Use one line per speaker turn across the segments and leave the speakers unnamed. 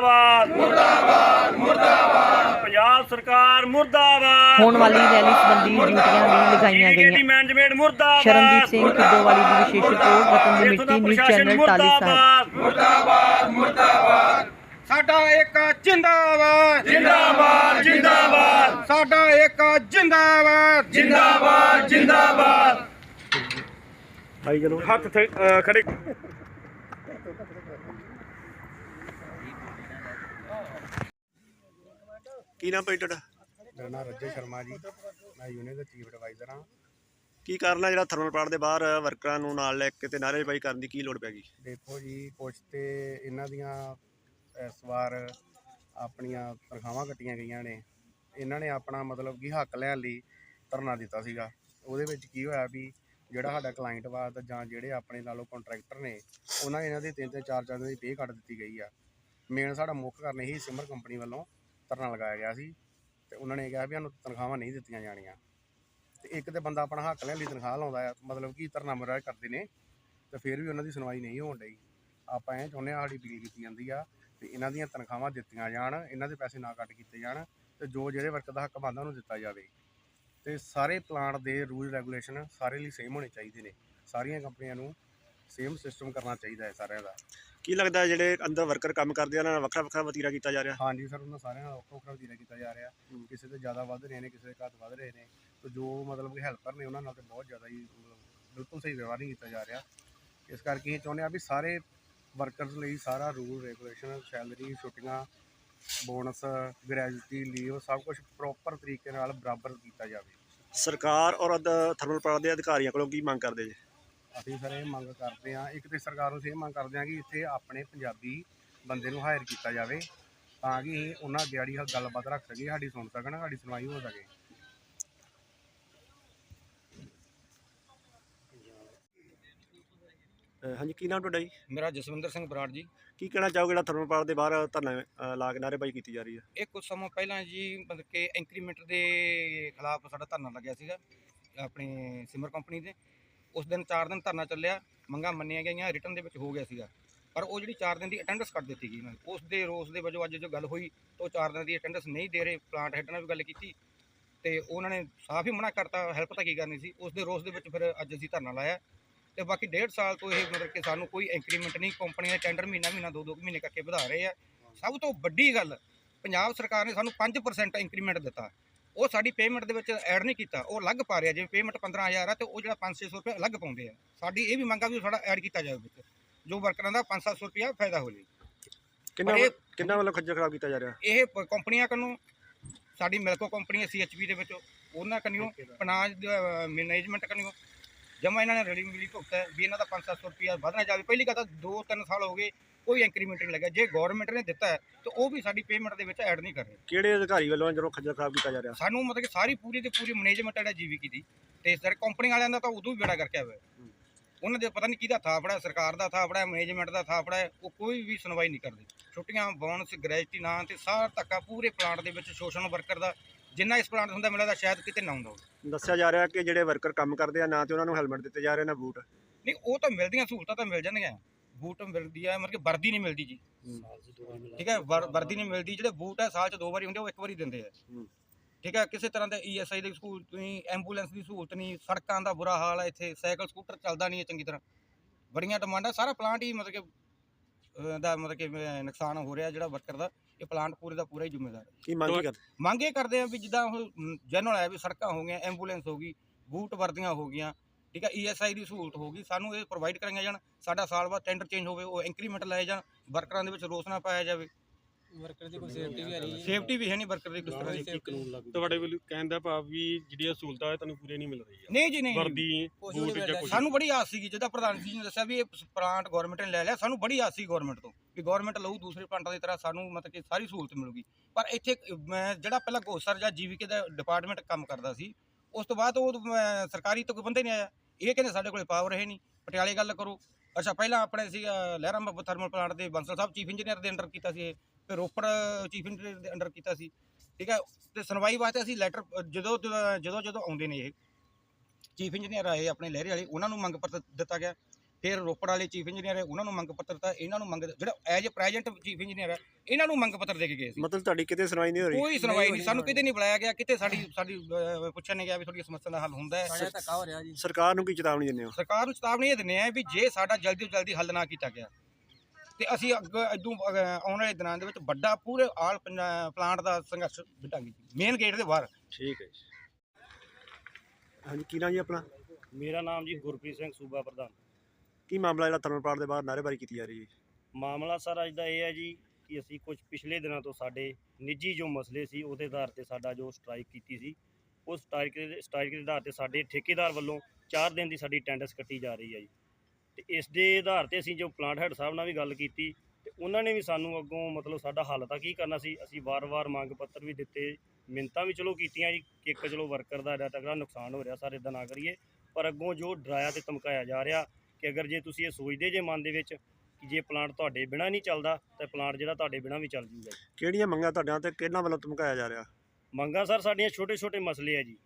ਮੁਰਦਾਬਾਦ। ਮੁਰਦਾਬਾਦ ਮੁਰਦਾਬਾਦ। ਪੰਜਾਬ ਸਰਕਾਰ ਮੁਰਦਾਬਾਦ।
ਹੋਣ ਵਾਲੀ ਰੈਲੀ ਸੰਬੰਧੀ ਡਿਊਟੀਆਂ ਵੀ ਲਗਾਈਆਂ ਗਈਆਂ।
ਮੈਨੇਜਮੈਂਟ ਮੁਰਦਾਬਾਦ।
ਸ਼ਰਨਦੀਪ ਸਿੰਘ ਖਿੱਦੋਵਾਲੀ ਦੀ ਵਿਸ਼ੇਸ਼ ਰਿਪੋਰਟ ਰਤਨ
ਇੱਥੋਂ ਦਾ
ਮਿੱਟੀ ਨਿਊਜ਼
ਪ੍ਰਸ਼ਾਸਨ
ਚੈਨਲ ਟਾਲੀ ਸਾਹਿਬ।
ਮੁਰਦਾਬਾਦ।
ਸਾਡਾ ਇੱਕ ਜਿੰਦਾਬਾਦ।
ਜਿੰਦਾਬਾਦ ਜਿੰਦਾਬਾਦ।
ਸਾਡਾ ਇੱਕ ਜਿੰਦਾਬਾਦ।
ਜਿੰਦਾਬਾਦ ਜਿੰਦਾਬਾਦ। ਭਾਈ ਚਲੋ।
ਹੱਥ ਖੜੇ।
ਕੀ ਨਾਮ ਭਾਈ ਤੁਹਾਡਾ?
ਮੇਰਾ ਨਾਮ ਰੱਜੇ ਸ਼ਰਮਾ ਜੀ। ਮੈਂ ਯੂਨੀਅਨ ਦਾ ਚੀਫ ਐਡਵਾਈਜ਼ਰ ਹਾਂ।
ਕੀ ਕਾਰਨ ਹੈ ਜਿਹੜਾ ਥਰਮਲ ਪਲਾਂਟ ਦੇ ਬਾਹਰ ਵਰਕਰਾਂ ਨੂੰ ਨਾਲ ਲੈ ਕੇ ਤੇ ਨਾਅਰੇਬਾਜ਼ੀ ਕਰਨ ਦੀ ਕੀ ਲੋੜ ਪੈ ਗਈ?
ਦੇਖੋ ਜੀ ਕੁਛ ਤੇ ਇਹਨਾਂ ਦੀਆਂ ਇਸ ਵਾਰ ਆਪਣੀਆਂ ਤਨਖਾਹਾਂ ਕੱਟੀਆਂ ਗਈਆਂ ਨੇ। ਇਹਨਾਂ ਨੇ ਆਪਣਾ ਮਤਲਬ ਕਿ ਹੱਕ ਲੈਣ ਲਈ ਧਰਨਾ ਦਿੱਤਾ ਸੀਗਾ। ਉਹਦੇ ਵਿੱਚ ਕੀ ਹੋਇਆ ਵੀ ਜਿਹੜਾ ਸਾਡਾ ਕਲਾਇੰਟ ਵਾ ਤਾਂ ਜਾਂ ਜਿਹੜੇ ਆਪਣੇ ਨਾਲੋਂ ਕੰਟਰੈਕਟਰ ਨੇ ਉਹਨਾਂ ਇਹਨਾਂ ਦੀ ਤਿੰਨ ਤਿੰਨ ਚਾਰ ਚਾਰ ਦਿਨ ਦੀ ਪੇ ਕੱਟ ਦਿੱਤੀ ਗਈ ਆ। ਮੇਨ ਸਾਡਾ ਮੁੱਖ ਕਾਰਨ ਇਹੀ ਸਿਮਰ ਕੰਪਨੀ ਵੱਲੋਂ ਧਰਨਾ ਲਗਾਇਆ ਗਿਆ ਸੀ ਤੇ ਉਹਨਾਂ ਨੇ ਕਿਹਾ ਵੀ ਸਾਨੂੰ ਤਨਖਾਹਾਂ ਨਹੀਂ ਦਿੱਤੀਆਂ ਜਾਣੀਆਂ। ਤੇ ਇੱਕ ਤੇ ਬੰਦਾ ਆਪਣਾ ਹੱਕ ਲੈਣ ਲਈ ਤਨਖਾਹ ਲਾਉਂਦਾ ਆ, ਮਤਲਬ ਕਿ ਧਰਨਾ ਮੁਰਾਜ ਕਰਦੇ ਨੇ ਤੇ ਫਿਰ ਵੀ ਉਹਨਾਂ ਦੀ ਸੁਣਵਾਈ ਨਹੀਂ ਹੋਣ ਡਈ। ਆਪਾਂ ਇਹ ਚਾਹੁੰਦੇ ਆ ਸਾਡੀ ਅਪੀਲ ਕੀਤੀ ਜਾਂਦੀ ਆ ਤੇ ਇਹਨਾਂ ਦੀਆਂ ਤਨਖਾਹਾਂ ਦਿੱਤੀਆਂ ਜਾਣ, ਇਹਨਾਂ ਦੇ ਪੈਸੇ ਨਾ ਕੱਟ ਕੀਤੇ ਜਾਣ ਤੇ ਜੋ ਜਿਹੜੇ ਵਰਕਰ ਦਾ ਹੱਕ ਬਣਦਾ ਉਹਨੂੰ ਦਿੱਤਾ ਜਾਵੇ। ਤੇ ਸਾਰੇ ਪਲਾਂਟ ਦੇ ਰੂਲ ਰੈਗੂਲੇਸ਼ਨ ਸਾਰੇ ਲਈ ਸੇਮ ਹੋਣੇ ਚਾਹੀਦੇ ਨੇ। ਸਾਰੀਆਂ ਕੰਪਨੀਆਂ ਨੂੰ ਸੇਮ ਸਿਸਟਮ ਕਰਨਾ ਚਾਹੀਦਾ ਹੈ ਸਾਰਿਆਂ ਦਾ।
ਕੀ ਲੱਗਦਾ ਜਿਹੜੇ ਅੰਦਰ ਵਰਕਰ ਕੰਮ ਕਰਦੇ ਆ ਉਹਨਾਂ ਨਾਲ ਵੱਖਰਾ ਵੱਖਰਾ ਵਤੀਰਾ ਕੀਤਾ ਜਾ ਰਿਹਾ?
ਹਾਂਜੀ ਸਰ ਉਹਨਾਂ ਸਾਰਿਆਂ ਨਾਲ ਵੱਖਰਾ ਵੱਖਰਾ ਵਤੀਰਾ ਕੀਤਾ ਜਾ ਰਿਹਾ। ਕਿਸੇ ਤੇ ਜ਼ਿਆਦਾ ਵੱਧ ਰਹੇ ਨੇ ਕਿਸੇ ਦੇ ਘੱਟ ਵੱਧ ਰਹੇ ਨੇ। ਤੇ ਜੋ ਮਤਲਬ ਕਿ ਹੈਲਪਰ ਨੇ ਉਹਨਾਂ ਨਾਲ ਤੇ ਬਹੁਤ ਜ਼ਿਆਦਾ ਹੀ ਮਤਲਬ ਬਿਲਕੁਲ ਸਹੀ ਵਿਵਹਾਰ ਨਹੀਂ ਕੀਤਾ ਜਾ ਰਿਹਾ। ਇਸ ਕਰਕੇ ਇਹ ਚਾਹੁੰਦੇ ਆ ਵੀ ਸਾਰੇ ਵਰਕਰਸ ਲਈ ਸਾਰਾ ਰੂਲ ਰੈਗੂਲੇਸ਼ਨ ਸੈਲਰੀ ਛੁੱਟੀਆਂ ਬੋਨਸ ਗ੍ਰੈਜੂਟੀ ਲੀਵ ਸਭ ਕੁਝ ਪ੍ਰੋਪਰ ਤਰੀਕੇ ਨਾਲ ਬਰਾਬਰ ਕੀਤਾ ਜਾਵੇ।
ਸਰਕਾਰ ਔਰ ਥਰਮਲ ਪਲਾਂਟ ਦੇ ਅਧਿਕਾਰੀਆਂ ਕੋਲੋਂ ਕੀ ਮੰਗ ਕਰਦੇ ਜੀ?
ਅਸੀਂ ਸਰ ਇਹ ਮੰਗ ਕਰਦੇ ਆ ਇੱਕ ਤੇ ਸਰਕਾਰ ਨੂੰ ਅਸੀਂ ਇਹ ਮੰਗ ਕਰਦੇ ਆ ਕਿ ਇੱਥੇ ਆਪਣੇ ਪੰਜਾਬੀ ਬੰਦੇ ਨੂੰ ਹਾਇਰ ਕੀਤਾ ਜਾਵੇ ਤਾਂ ਕਿ ਉਹਨਾਂ ਅੱਗੇ ਜਿਹੜੀ ਗੱਲਬਾਤ ਰੱਖ ਸਕੀਏ ਸਾਡੀ ਸੁਣ ਸਕਣ ਸਾਡੀ ਸੁਣਵਾਈ ਹੋ ਸਕੇ।
ਅਹ ਹਾਂਜੀ ਕੀ ਨਾਮ ਤੁਹਾਡਾ ਜੀ?
ਮੇਰਾ ਜਸਵਿੰਦਰ ਸਿੰਘ ਬਰਾੜ ਜੀ।
ਕੀ ਕਹਿਣਾ ਚਾਹੋਗੇ ਜਿਹੜਾ ਥਰਮਲ ਪਲਾਂਟ ਦੇ ਬਾਹਰ ਧਰਨਾ ਅਹ, ਲਾ ਕੇ ਨਾਅਰੇਬਾਜ਼ੀ ਕੀਤੀ ਜਾ ਰਹੀ ਹੈ?
ਇਹ ਕੁਝ ਸਮਾਂ ਪਹਿਲਾਂ ਜੀ ਮਤਲਬ ਕਿ ਇੰਕਰੀਮੈਂਟ ਦੇ ਖਿਲਾਫ ਸਾਡਾ ਧਰਨਾ ਲੱਗਿਆ ਸੀਗਾ ਆਪਣੀ ਸਿਮਰ ਕੰਪਨੀ ਦੇ। ਉਸ ਦਿਨ 4 ਦਿਨ ਧਰਨਾ ਚੱਲਿਆ, ਮੰਗਾਂ ਮੰਨੀਆਂ ਗਈਆਂ ਰਿਟਰਨ ਦੇ ਵਿੱਚ ਹੋ ਗਿਆ ਸੀਗਾ। ਪਰ ਉਹ ਜਿਹੜੀ 4 ਦਿਨ ਦੀ ਅਟੈਂਡੈਂਸ ਕੱਟ ਦਿੱਤੀ ਗਈ ਉਹਨਾਂ ਨੇ। ਉਸ ਦੇ ਰੋਸ ਦੇ ਵਜੋਂ ਅੱਜ ਜੋ ਗੱਲ ਹੋਈ, ਤਾਂ ਉਹ 4 ਦਿਨ ਦੀ ਅਟੈਂਡੈਂਸ ਨਹੀਂ ਦੇ ਰਹੇ ਪਲਾਂਟ ਹੈਡ ਨਾਲ ਵੀ ਗੱਲ ਕੀਤੀ, ਤੇ ਉਹਨਾਂ ਨੇ ਸਾਫ਼ ਹੀ ਮਨਾ ਕਰਤਾ ਹੈਲਪ ਤਾਂ ਕੀ ਕਰਨੀ ਸੀ। ਉਸ ਦੇ ਰੋਸ ਦੇ ਵਿੱਚ ਫਿਰ ਅੱਜ ਅਸੀਂ ਧਰਨਾ ਲਾਇਆ ਤੇ ਬਾਕੀ ਡੇਢ ਸਾਲ ਤੋਂ ਇਹ ਮਤਲਬ ਕਿ ਸਾਨੂੰ ਕੋਈ ਇੰਕਰੀਮੈਂਟ ਨਹੀਂ ਕੰਪਨੀ ਦੇ ਟੈਂਡਰ ਮਹੀਨਾ ਮਹੀਨਾ ਦੋ ਦੋ ਕੁ ਮਹੀਨੇ ਕਰਕੇ ਵਧਾ ਰਹੇ ਆ। ਸਭ ਤੋਂ ਵੱਡੀ ਗੱਲ, ਪੰਜਾਬ ਸਰਕਾਰ ਨੇ ਸਾਨੂੰ 5% ਇੰਕਰੀਮੈਂਟ ਦਿੱਤਾ। ਉਹ ਸਾਡੀ ਪੇਮੈਂਟ ਦੇ ਵਿੱਚ ਐਡ ਨਹੀਂ ਕੀਤਾ। ਉਹ ਅਲੱਗ ਪਾ ਰਿਹਾ ਜਿਵੇਂ ਪੇਮੈਂਟ 15000 ਆ ਤੇ ਉਹ ਜਿਹੜਾ 5-600 ਰੁਪਏ ਅਲੱਗ ਪਾਉਂਦੇ ਆ। ਸਾਡੀ ਇਹ ਵੀ ਮੰਗ ਆ ਵੀ ਸਾਡਾ ਐਡ ਕੀਤਾ ਜਾਵੇ ਵਿੱਚ। ਜੋ ਵਰਕਰਾਂ ਦਾ 5-700 ਰੁਪਇਆ ਫਾਇਦਾ ਹੋ ਜੇ
ਕਿੰਨਾ ਕਿੰਨਾ ਵੱਲੋਂ ਖੱਜਲ ਖਰਾਬ ਕੀਤਾ ਜਾ ਰਿਹਾ?
ਇਹ ਕੰਪਨੀਆਂ ਕੰਨੋਂ ਸਾਡੀ ਮਿਲਕੋ ਕੰਪਨੀ ਸੀਐਚਪੀ ਦੇ ਵਿੱਚ ਉਹਨਾਂ ਕੰਨਿਓ ਪਨਾਜ ਮੈਨੇਜਮੈਂਟ ਕੰਨਿਓ ਜਮਾ ਇਹਨਾਂ ਨੇ ਰਲੀ ਮਿਲੀ ਭੁਗਤਾ ਵੀ ਇਹਨਾਂ ਦਾ 5-700 ਰੁਪਇਆ ਵਧਣਾ ਜਾਵੇ। ਪਹਿਲੀ ਗੱਲ ਤਾਂ 2-3 ਸਾਲ ਹੋ ਗਏ ਕੋਈ ਇੰਕਰੀਮੈਂਟ ਨਹੀਂ ਲੱਗਿਆ। ਜੇ ਗਵਰਨਮੈਂਟ ਨੇ ਦਿੱਤਾ ਹੈ ਤਾਂ ਉਹ ਵੀ ਸਾਡੀ ਪੇਮੈਂਟ ਦੇ ਵਿੱਚ ਐਡ ਨਹੀਂ ਕਰ ਰਹੇ।
ਕਿਹੜੇ ਅਧਿਕਾਰੀ ਵੱਲੋਂ ਜਦੋਂ ਖੱਜਲ ਖਰਾਬ ਕੀਤਾ ਜਾ ਰਿਹਾ?
ਸਾਨੂੰ ਮਤਲਬ ਕਿ ਸਾਰੀ ਪੂਰੀ ਤੇ ਪੂਰੀ ਮੈਨੇਜਮੈਂਟ ਹੈ ਜੀਵੀਕੀ ਦੀ ਤੇ ਸਰ ਕੰਪਨੀ ਵਾਲਿਆਂ ਦਾ ਤਾਂ ਉਦੋਂ ਵੀ ਬੇੜਾ ਕਰਕੇ ਹੋਇਆ। ਉਹਨਾਂ ਦੇ ਪਤਾ ਨਹੀਂ ਕਿਹਦਾ ਥਾਪੜਾ ਸਰਕਾਰ ਦਾ ਥਾਪੜਾ ਮੈਨੇਜਮੈਂਟ ਦਾ ਥਾਪੜਾ ਉਹ ਕੋਈ ਵੀ ਸੁਣਵਾਈ ਨਹੀਂ ਕਰਦੇ। ਛੁੱਟੀਆਂ ਬੋਨਸ ਗ੍ਰੈਜੂਟੀ ਨਾਂ ਤੇ ਸਾਰਾ ਧੱਕਾ ਪੂਰੇ ਪਲਾਂਟ ਦੇ ਵਿੱਚ ਸ਼ੋਸ਼ਣ ਵਰਕਰ ਦਾ ਜਿੰਨਾ ਇਸ ਪਲਾਂਟ ਹੁੰਦਾ ਮਿਲਦਾ ਸ਼ਾਇਦ ਕਿਤੇ ਨਾ ਹੁੰਦਾ ਹੋਵੇ।
ਦੱਸਿਆ ਜਾ ਰਿਹਾ ਕਿ ਜਿਹੜੇ ਵਰਕਰ ਕੰਮ ਕਰਦੇ ਆ ਨਾ ਤੇ ਉਹਨਾਂ ਨੂੰ ਹੈਲਮਟ ਦਿੱਤੇ ਜਾ ਰਹੇ ਨਾ ਬੂਟ।
ਨਹੀਂ ਉਹ ਤਾਂ ਮਿਲਦੀਆਂ ਸਹੂਲਤਾਂ ਤਾਂ ਮਿਲ ਜਾਂਦੀਆਂ ਬੂਟ ਮਿਲਦੀ ਹੈ ਮਤਲਬ ਕਿ ਵਰਦੀ ਨਹੀਂ ਮਿਲਦੀ ਜੀ। ਠੀਕ ਹੈ ਵਰ- ਵਰਦੀ ਨਹੀਂ ਮਿਲਦੀ ਜਿਹੜੇ ਬੂਟ ਹੈ ਸਾਲ ਚ ਦੋ ਵਾਰੀ ਹੁੰਦੇ ਉਹ ਇੱਕ ਵਾਰੀ ਦਿੰਦੇ ਆ। ਠੀਕ ਹੈ ਕਿਸੇ ਤਰ੍ਹਾਂ ਦਾ ਈਐਸਆਈ ਦੀ ਸਹੂਲਤ ਨਹੀਂ ਐਂਬੂਲੈਂਸ ਦੀ ਸਹੂਲਤ ਨਹੀਂ ਸੜਕਾਂ ਦਾ ਬੁਰਾ ਹਾਲ ਹੈ ਇੱਥੇ ਸਾਈਕਲ ਸਕੂਟਰ ਚੱਲਦਾ ਨਹੀਂ ਹੈ ਚੰਗੀ ਤਰ੍ਹਾਂ। ਬੜੀਆਂ ਡਿਮਾਂਡਾਂ ਸਾਰਾ ਪਲਾਂਟ ਹੀ ਮਤਲਬ ਕਿ ਅਹ, ਦਾ ਮਤਲਬ ਕਿ ਅਹ, ਨੁਕਸਾਨ ਹੋ ਰਿਹਾ ਜਿਹੜਾ ਵਰਕਰ ਦਾ ਇਹ ਪਲਾਂਟ ਪੂਰੇ ਦਾ ਪੂਰਾ ਹੀ ਜ਼ਿੰਮੇਦਾਰ ਹੈ।
ਕੀ ਮੰਗ ਕੀ ਕਰਦੇ?
ਮੰਗ ਇਹ ਕਰਦੇ ਆ ਵੀ ਜਿੱਦਾਂ ਉਹ ਜਨਰਲ ਹੈ ਵੀ ਸੜਕਾਂ ਹੋ ਗਈਆਂ ਐਂਬੂਲੈਂਸ ਹੋ ਗਈ ਬੂਟ ਵਰਦੀਆਂ ਹੋ ਗਈਆਂ ਠੀਕ ਹੈ ਈਐਸਆਈ ਦੀ ਸਹੂਲਤ ਹੋ ਗਈ ਸਾਨੂੰ ਇਹ ਪ੍ਰੋਵਾਈਡ ਕਰਾਈਆਂ ਜਾਣ ਸਾਡਾ ਸਾਲ ਬਾਅਦ ਟੈਂਡਰ ਚੇਂਜ ਹੋਵੇ ਉਹ ਇੰਕਰੀਮੈਂਟ ਲਾਏ ਜਾਣ ਵਰਕਰਾਂ ਦੇ ਵਿੱਚ ਰੋਸ ਨਾ ਪਾਇਆ ਜਾਵੇ।
ਵਰਕਰ ਦੀ ਕੋਈ ਸੇਫਟੀ ਵੀ ਹੈ ਨਹੀਂ।
ਸੇਫਟੀ ਵੀ ਹੈ ਨਹੀਂ ਵਰਕਰ ਦੀ ਕਿਸ ਤਰ੍ਹਾਂ ਦੀ
ਤੁਹਾਡੇ ਵੱਲੋਂ ਕਹਿਣ ਦਾ ਭਾਵ ਵੀ ਜਿਹੜੀਆਂ ਸਹੂਲਤਾਂ ਹੈ ਤੁਹਾਨੂੰ ਪੂਰੀਆਂ ਨਹੀਂ ਮਿਲ ਰਹੀਆਂ।
ਨਹੀਂ ਜੀ ਨਹੀਂ।
ਵਰਦੀ ਬੂਟ ਜਾਂ ਕੁਝ
ਸਾਨੂੰ ਬੜੀ ਆਸ ਸੀਗੀ ਜਿਹਦਾ ਪ੍ਰਧਾਨ ਜੀ ਨੇ ਦੱਸਿਆ ਵੀ ਇਹ ਪਲਾਂਟ ਗਵਰਨਮੈਂਟ ਨੇ ਲੈ ਲਿਆ ਸਾਨੂੰ ਬੜੀ ਆਸ ਸੀ ਗਵਰਨਮੈਂਟ ਤੋਂ ਵੀ ਗਵਰਨਮੈਂਟ ਲਊ ਦੂਸਰੇ ਪਲਾਂਟਾਂ ਦੀ ਤਰ੍ਹਾਂ ਸਾਨੂੰ ਮਤਲਬ ਕਿ ਸਾਰੀ ਸਹੂਲਤ ਮਿਲੂਗੀ। ਪਰ ਇੱਥੇ ਮੈਂ ਜਿਹੜਾ ਪਹਿਲਾਂ ਗੋਸਰ ਜਾਂ ਜੀਵੀਕੇ ਦਾ ਡਿਪਾਰਟਮੈਂਟ ਕੰਮ ਕਰਦਾ ਸੀ ਉਸ ਤੋਂ ਬਾਅਦ ਉਹ ਸਰਕਾਰੀ ਤੋਂ ਕੋਈ ਬੰਦੇ ਨਹੀਂ ਆਇਆ। ਇਹ ਕਹਿੰਦੇ ਸਾਡੇ ਕੋਲੇ ਪਾਵਰ ਹੈ ਨਹੀਂ। ਪਟਿਆਲੇ ਗੱਲ ਕਰੋ। ਅੱਛਾ ਪਹਿਲਾਂ ਆਪਣੇ ਸੀ ਅਹ, ਥਰਮਲ ਪਲਾਂਟ ਦੇ ਬੰਸਲ ਸਾਹਿਬ ਚੀਫ ਇੰਜੀਨੀਅਰ ਦੇ ਅੰਡਰ ਕੀਤਾ ਸੀ ਇਹ। ਫਿਰ ਰੋਪੜ ਚੀਫ ਇੰਜੀਨੀਅਰ ਦੇ ਅੰਡਰ ਕੀਤਾ ਸੀ। ਠੀਕ ਹੈ ਤੇ ਸੁਣਵਾਈ ਵਾਸਤੇ ਅਸੀਂ ਲੈਟਰ ਜਦੋਂ ਜਦੋਂ ਜਦੋਂ ਆਉਂਦੇ ਨੇ ਇਹ ਚੀਫ ਇੰਜੀਨੀਅਰ ਆਏ ਆਪਣੇ ਲਹਿਰੇ ਵਾਲੇ ਉਹਨਾਂ ਨੂੰ ਮੰਗ ਪੱਤਰ ਦਿੱਤਾ ਗਿਆ। ਫਿਰ ਰੋਪੜ ਵਾਲੇ ਚੀਫ ਇੰਜੀਨੀਅਰ ਹੈ ਉਹਨਾਂ ਨੂੰ ਮੰਗ ਪੱਤਰ ਤਾਂ ਇਹਨਾਂ ਨੂੰ ਮੰਗ ਜਿਹੜਾ as a present chief engineer ਹੈ ਇਹਨਾਂ ਨੂੰ ਮੰਗ ਪੱਤਰ ਦੇ ਕੇ ਗਏ ਸੀ।
ਮਤਲਬ ਤੁਹਾਡੀ ਕਿਤੇ ਸੁਣਵਾਈ ਨਹੀਂ ਹੋ ਰਹੀ?
ਕੋਈ ਸੁਣਵਾਈ ਨਹੀਂ ਸਾਨੂੰ ਕਿਤੇ ਨਹੀਂ ਬੁਲਾਇਆ ਗਿਆ ਕਿਤੇ ਸਾਡੀ ਸਾਡੀ ਪੁੱਛਿਆ ਨਹੀਂ ਗਿਆ ਵੀ ਤੁਹਾਡੀ ਸਮੱਸਿਆ ਦਾ ਹੱਲ ਹੁੰਦਾ ਹੈ।
ਸਾਡਾ ਧੱਕਾ ਹੋ ਰਿਹਾ ਜੀ।
ਸਰਕਾਰ ਨੂੰ ਕੀ ਚੇਤਾਵਨੀ ਦਿੰਦੇ ਹੋ?
ਸਰਕਾਰ ਨੂੰ ਚੇਤਾਵਨੀ ਇਹ ਦਿੰਦੇ ਆ ਵੀ ਜੇ ਸਾਡਾ ਜਲਦੀ ਤੋਂ ਜਲਦੀ ਹੱਲ ਨਾ ਕੀਤਾ ਗਿਆ ਤੇ ਅਸੀਂ ਅੱਗੇ ਇਦੋਂ ਆਉਣ ਵਾਲੇ ਦਿਨਾਂ ਦੇ ਵਿੱਚ ਵੱਡਾ ਪੂਰੇ ਆਲ ਪਲਾਂਟ ਦਾ ਸੰਘਰਸ਼ ਵਿੱਢਾਂਗੇ ਮੇਨ ਗੇਟ ਦੇ ਬਾਹਰ।
ਠੀਕ ਹੈ ਜੀ। ਹਾਂਜੀ ਕੀ ਨਾਮ ਜੀ ਆਪਣਾ?
ਮੇਰਾ ਨਾਮ ਜੀ ਗੁਰਪ੍ਰੀਤ ਸਿੰਘ ਸੂਬਾ ਪ੍ਰਧਾਨ।
ਕੀ ਮਾਮਲਾ ਜਿਹੜਾ ਥਰਮਲ ਦੇ ਬਾਹਰ ਨਾਅਰੇਬਾਜ਼ੀ ਕੀਤੀ ਜਾ ਰਹੀ ਹੈ
ਮਾਮਲਾ ਸਰ ਅੱਜ ਦਾ ਇਹ ਹੈ ਜੀ ਕਿ ਅਸੀਂ ਕੁਝ ਪਿਛਲੇ ਦਿਨਾਂ ਤੋਂ ਸਾਡੇ ਨਿੱਜੀ ਜੋ ਮਸਲੇ ਸੀ ਉਹਦੇ ਆਧਾਰ ਤੇ ਸਾਡਾ ਜੋ ਸਟ੍ਰਾਈਕ ਕੀਤੀ ਸੀ ਉਸ ਸਟ੍ਰਾਈਕ ਦੇ ਸਟ੍ਰਾਈਕ ਦੇ ਆਧਾਰ ਤੇ ਸਾਡੇ ਠੇਕੇਦਾਰ ਵੱਲੋਂ 4 ਦਿਨ ਦੀ ਸਾਡੀ ਟੈਂਡਰਸ ਕੱਟੀ ਜਾ ਰਹੀ ਹੈ ਜੀ। ਤੇ ਇਸ ਦੇ ਆਧਾਰ ਤੇ ਅਸੀਂ ਜੋ ਪਲਾਂਟ ਹੈਡ ਸਾਹਿਬ ਨਾਲ ਵੀ ਗੱਲ ਕੀਤੀ, ਤੇ ਉਹਨਾਂ ਨੇ ਵੀ ਸਾਨੂੰ ਅੱਗੋਂ ਮਤਲਬ ਸਾਡਾ ਹੱਲ ਤਾਂ ਕੀ ਕਰਨਾ ਸੀ, ਅਸੀਂ ਵਾਰ-ਵਾਰ ਮੰਗ ਪੱਤਰ ਵੀ ਦਿੱਤੇ ਮਿੰਤਾਂ ਵੀ ਚਲੋ ਕੀਤੀਆਂ ਜੀ ਕਿ ਇੱਕ ਚਲੋ ਵਰਕਰ ਦਾ ਐਡਾ ਤਗੜਾ ਨੁਕਸਾਨ ਹੋ ਰਿਹਾ ਸਾਰੇ ਇਦਾਂ ਨਾ ਕਰੀਏ, ਪਰ ਅੱਗੋਂ ਜੋ ਡਰਾਇਆ ਤੇ ਧਮਕਾਇਆ ਜਾ ਰਿਹਾ ਕਿ ਅਗਰ ਜੇ ਤੁਸੀਂ ਇਹ ਸੋਚਦੇ ਜੇ ਮਨ ਦੇ ਵਿੱਚ ਕਿ ਜੇ ਪਲਾਂਟ ਤੁਹਾਡੇ ਬਿਨਾ ਨਹੀਂ ਚੱਲਦਾ ਤਾਂ ਪਲਾਂਟ ਜਿਹੜਾ ਤੁਹਾਡੇ ਬਿਨਾ ਵੀ ਚੱਲ ਜੂਗਾ।
ਕਿਹੜੀਆਂ ਮੰਗਾਂ ਤੁਹਾਡਿਆਂ ਤੇ ਕਿਹਨਾਂ ਵੱਲੋਂ ਧਮਕਾਇਆ ਜਾ ਰਿਹਾ?
ਮੰਗਾਂ ਸਰ ਸਾਡੀਆਂ ਛੋਟੇ ਛੋਟੇ ਮਸਲੇ ਆ ਜੀ।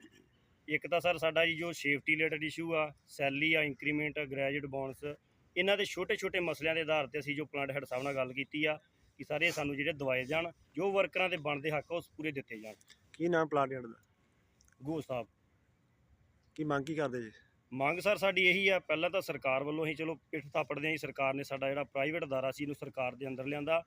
ਇੱਕ ਤਾਂ ਸਰ ਸਾਡਾ ਜੀ ਜੋ ਸੇਫਟੀ ਰਿਲੇਟਡ ਇਸ਼ੂ ਆ ਸੈਲਰੀ ਆ ਇੰਕਰੀਮੈਂਟ ਗ੍ਰੈਜੂਏਟ ਬੋਨਸ ਇਹਨਾਂ ਦੇ ਛੋਟੇ ਛੋਟੇ ਮਸਲਿਆਂ ਦੇ ਆਧਾਰ ਤੇ ਅਸੀਂ ਜੋ ਪਲਾਂਟ ਹੈਡ ਸਾਹਿਬ ਨਾਲ ਗੱਲ ਕੀਤੀ ਆ ਕਿ ਸਾਰੇ ਸਾਨੂੰ ਜਿਹੜੇ ਦਵਾਏ ਜਾਣ ਜੋ ਵਰਕਰਾਂ ਦੇ ਬਣਦੇ ਹੱਕ ਆ, ਉਸ ਪੂਰੇ ਦਿੱਤੇ ਜਾਣ।
ਕੀ ਨਾਮ ਪਲਾਂਟ ਯਾਰਡ ਦਾ?
ਗੋ ਸਾਹਿਬ।
ਕੀ ਮੰਗ ਕੀ ਕਰਦੇ ਜੀ?
ਮੰਗ ਸਰ ਸਾਡੀ ਇਹੀ ਆ, ਪਹਿਲਾਂ ਤਾਂ ਸਰਕਾਰ ਵੱਲੋਂ ਹੀ ਚਲੋ ਪਿੱਠ ਥਾਪੜਦੇ ਹਾਂ ਜੀ, ਸਰਕਾਰ ਨੇ ਸਾਡਾ ਜਿਹੜਾ ਪ੍ਰਾਈਵੇਟ ਅਦਾਰਾ ਸੀ ਇਹਨੂੰ ਸਰਕਾਰ ਦੇ ਅੰਦਰ ਲਿਆਂਦਾ,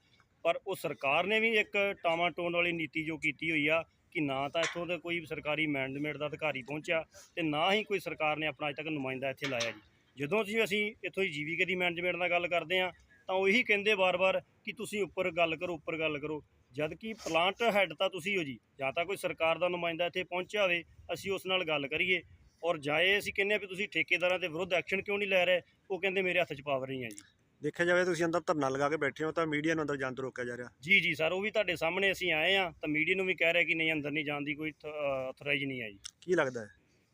ਪਰ ਉਹ ਸਰਕਾਰ ਨੇ ਵੀ ਇੱਕ ਟਾਵਾਂ ਟੋਨ ਵਾਲੀ ਨੀਤੀ ਜੋ ਕੀਤੀ ਹੋਈ ਆ ਕਿ ਨਾ ਤਾਂ ਇੱਥੋਂ ਦਾ ਕੋਈ ਸਰਕਾਰੀ ਮੈਨੇਜਮੈਂਟ ਦਾ ਅਧਿਕਾਰੀ ਪਹੁੰਚਿਆ ਤੇ ਨਾ ਹੀ ਕੋਈ ਸਰਕਾਰ ਨੇ ਆਪਣਾ ਅਜੇ ਤੱਕ ਨੁਮਾਇੰਦਾ ਇੱਥੇ ਲਾਇਆ ਜੀ। ਜਦੋਂ ਜੀ ਅਸੀਂ ਇੱਥੋਂ ਦੀ ਜੀਵੀਕੇ ਦੀ ਮੈਨੇਜਮੈਂਟ ਨਾਲ ਗੱਲ ਕਰਦੇ ਆ ਤਾਂ ਉਹ ਇਹੀ ਕਹਿੰਦੇ ਵਾਰ-ਵਾਰ ਕਿ ਤੁਸੀਂ ਉੱਪਰ ਗੱਲ ਕਰੋ, ਉੱਪਰ ਗੱਲ ਕਰੋ। ਜਦ ਕਿ ਪਲਾਂਟ ਹੈੱਡ ਤਾਂ ਤੁਸੀਂ ਹੋ ਜੀ, ਜਾਂ ਤਾਂ ਕੋਈ ਸਰਕਾਰ ਦਾ ਨੁਮਾਇੰਦਾ ਇੱਥੇ ਪਹੁੰਚਿਆ ਹੋਵੇ, ਅਸੀਂ ਉਸ ਨਾਲ ਗੱਲ ਕਰੀਏ। ਔਰ ਜਾਏ ਅਸੀਂ ਕਹਿੰਦੇ ਆ ਵੀ ਤੁਸੀਂ ਠੇਕੇਦਾਰਾਂ ਦੇ ਵਿਰੁੱਧ ਐਕਸ਼ਨ ਕਿਉਂ ਨਹੀਂ ਲੈ ਰਹੇ? ਉਹ ਕਹਿੰਦੇ ਮੇਰੇ ਹੱਥ 'ਚ ਪਾਵਰ ਨਹੀਂ ਹੈ ਜੀ।
ਦੇਖਿਆ ਜਾਵੇ ਤੁਸੀਂ ਅੰਦਰ ਧਰਨਾ ਲਗਾ ਕੇ ਬੈਠੇ ਹੋ ਤਾਂ ਮੀਡੀਆ ਨੂੰ ਅੰਦਰ ਜਾਣ ਤੋਂ ਰੋਕਿਆ ਜਾ ਰਿਹਾ।
ਜੀ ਜੀ ਸਰ ਉਹ ਵੀ ਤੁਹਾਡੇ ਸਾਹਮਣੇ ਅਸੀਂ ਆਏ ਆ ਤਾਂ ਮੀਡੀਆ ਨੂੰ ਵੀ ਕਹਿ ਰਿਹਾ ਕਿ ਨਹੀਂ ਅੰਦਰ ਨਹੀਂ ਜਾਣ ਦੀ ਕੋਈ ਅਥੋਰਾਈਜ਼ ਨਹੀਂ ਹੈ ਜੀ।
ਕੀ ਲੱਗਦਾ ਹੈ?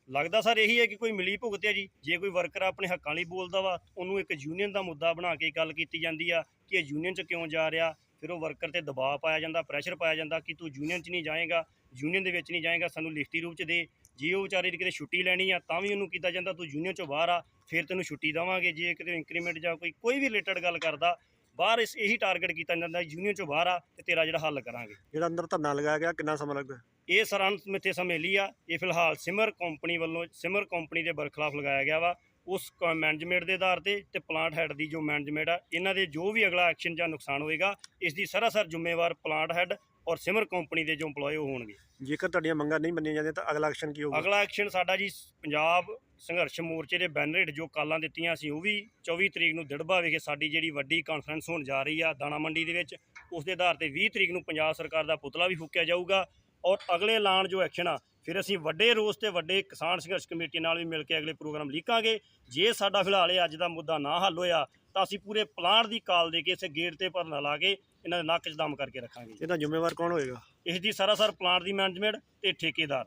ਲੱਗਦਾ ਸਰ ਇਹੀ ਹੈ ਕਿ ਕੋਈ ਮਿਲੀ ਭੁਗਤ ਹੈ ਜੀ। ਜੇ ਕੋਈ ਵਰਕਰ ਆਪਣੇ ਹੱਕਾਂ ਲਈ ਬੋਲਦਾ ਵਾ ਉਹਨੂੰ ਇੱਕ ਯੂਨੀਅਨ ਦਾ ਮੁੱਦਾ ਬਣਾ ਕੇ ਗੱਲ ਕੀਤੀ ਜਾਂਦੀ ਆ ਕਿ ਇਹ ਯੂਨੀਅਨ 'ਚ ਕਿਉਂ ਜਾ ਰਿਹਾ? ਫਿਰ ਉਹ ਵਰਕਰ ਤੇ ਦਬਾਅ ਪਾਇਆ ਜਾਂਦਾ ਪ੍ਰੈਸ਼ਰ ਪਾਇਆ ਜਾਂਦਾ ਕਿ ਤੂੰ ਯੂਨੀਅਨ 'ਚ ਨਹੀਂ ਜਾਏਗਾ ਯੂਨੀਅਨ ਦੇ ਵਿੱਚ ਨਹੀਂ ਜਾਏਗਾ ਸਾਨੂੰ ਲਿਖਤੀ ਰੂਪ 'ਚ ਦੇ। ਜੇ ਉਹ ਵਿਚਾਰੇ ਦੀ ਕਿਤੇ ਛੁੱਟੀ ਲੈਣੀ ਆ ਤਾਂ ਵੀ ਉਹਨੂੰ ਕੀਤਾ ਜਾਂਦਾ ਤੂੰ ਯੂਨੀਅਨ 'ਚੋਂ ਬਾਹਰ ਆ ਫਿਰ ਤੈਨੂੰ ਛੁੱਟੀ ਦੇਵਾਂਗੇ ਜੇ ਕਿਤੇ ਇੰਕਰੀਮੈਂਟ ਜਾਂ ਕੋਈ ਕੋਈ ਵੀ ਰਿਲੇਟਡ ਗੱਲ ਕਰਦਾ ਬਾਹਰ ਇਸ ਇਹੀ ਟਾਰਗੇਟ ਕੀਤਾ ਜਾਂਦਾ ਯੂਨੀਅਨ 'ਚੋਂ ਬਾਹਰ ਆ ਤੇ ਤੇਰਾ ਜਿਹੜਾ ਹੱਲ ਕਰਾਂਗੇ।
ਜਿਹੜਾ ਅੰਦਰ ਧਰਨਾ ਲਗਾਇਆ ਗਿਆ ਕਿੰਨਾ ਸਮਾਂ ਲੱਗਦਾ?
ਇਹ ਸਰਾਂਤ ਮਿੱਥੇ ਸਮੇਲੀ ਆ। ਇਹ ਫਿਲਹਾਲ ਸਿਮਰ ਕੰਪਨੀ ਵੱਲੋਂ ਸਿਮਰ ਕੰਪਨੀ ਦੇ ਬਰਖਲਾਫ ਲਗਾਇਆ ਗਿਆ ਵਾ। ਉਸ ਮੈਨੇਜਮੈਂਟ ਦੇ ਆਧਾਰ ਤੇ ਤੇ ਪਲਾਂਟ ਹੈਡ ਦੀ ਜੋ ਮੈਨੇਜਮੈਂਟ ਆ ਇਹਨਾਂ ਦੇ ਜੋ ਵੀ ਅਗਲਾ ਐਕਸ਼ਨ ਜਾਂ ਨੁਕਸਾਨ ਹੋਏਗਾ ਇਸ ਦੀ ਸਰਾਸਰ ਜ਼ਿੰਮੇਵਾਰ ਪਲਾਂਟ ਹੈਡ ਔਰ ਸਿਮਰ ਕੰਪਨੀ ਦੇ ਜੋ EMPLOYE ਉਹ ਹੋਣਗੇ।
ਜੇਕਰ ਤੁਹਾਡੀਆਂ ਮੰਗਾਂ ਨਹੀਂ ਮੰਨੀਆਂ ਜਾਂਦੀਆਂ ਤਾਂ ਅਗਲਾ ਐਕਸ਼ਨ ਕੀ ਹੋਊਗਾ?
ਅਗਲਾ ਐਕਸ਼ਨ ਸਾਡਾ ਜੀ ਪੰਜਾਬ ਸੰਘਰਸ਼ ਮੋਰਚੇ ਦੇ ਬੈਨਰ ਹੇਠ ਜੋ ਕਾਲਾਂ ਦਿੱਤੀਆਂ ਸੀ ਉਹ ਵੀ 24 ਤਰੀਕ ਨੂੰ ਦਿੜਬਾ ਵਿਖੇ ਸਾਡੀ ਜਿਹੜੀ ਵੱਡੀ ਕਾਨਫਰੰਸ ਹੋਣ ਜਾ ਰਹੀ ਆ ਦਾਣਾ ਮੰਡੀ ਦੇ ਵਿੱਚ ਉਸ ਦੇ ਆਧਾਰ ਤੇ 20 ਤਰੀਕ ਨੂੰ ਪੰਜਾਬ ਸਰਕਾਰ ਦਾ ਪੁਤਲਾ ਵੀ ਫੂਕਿਆ ਜਾਊਗਾ ਔਰ ਅਗਲੇ ਐਲਾਨ ਜੋ ਐਕਸ਼ਨ ਆ ਫਿਰ ਅਸੀਂ ਵੱਡੇ ਰੋਸ ਤੇ ਵੱਡੇ ਕਿਸਾਨ ਸੰਘਰਸ਼ ਕਮੇਟੀ ਨਾਲ ਵੀ ਮਿਲ ਕੇ ਅਗਲੇ ਪ੍ਰੋਗਰਾਮ ਲਿਖਾਂਗੇ ਜੇ ਸਾਡਾ ਫਿਲਹਾਲ ਇਹ ਅੱਜ ਦਾ ਮੁੱਦਾ ਨਾ ਹੱਲ ਹੋਇਆ ਤਾਂ ਅਸੀਂ ਪੂਰੇ ਪਲਾਂਟ ਦੀ ਕਾਲ ਦੇ ਕੇ ਇਸੇ ਗੇਟ ਤੇ ਭਰਨਾ ਲਾ ਕੇ ਇਹਨਾਂ ਦੇ ਨੱਕ 'ਚ ਦਮ ਕਰਕੇ ਰੱਖਾਂਗੇ
ਇਹਦਾ ਜ਼ਿੰਮੇਵਾਰ ਕੌਣ ਹੋਏਗਾ?
ਇਸ ਦੀ ਸਰਾਸਰ ਪਲਾਂਟ ਦੀ ਮੈਨੇਜਮੈਂਟ ਤੇ ਠੇਕੇਦਾਰ।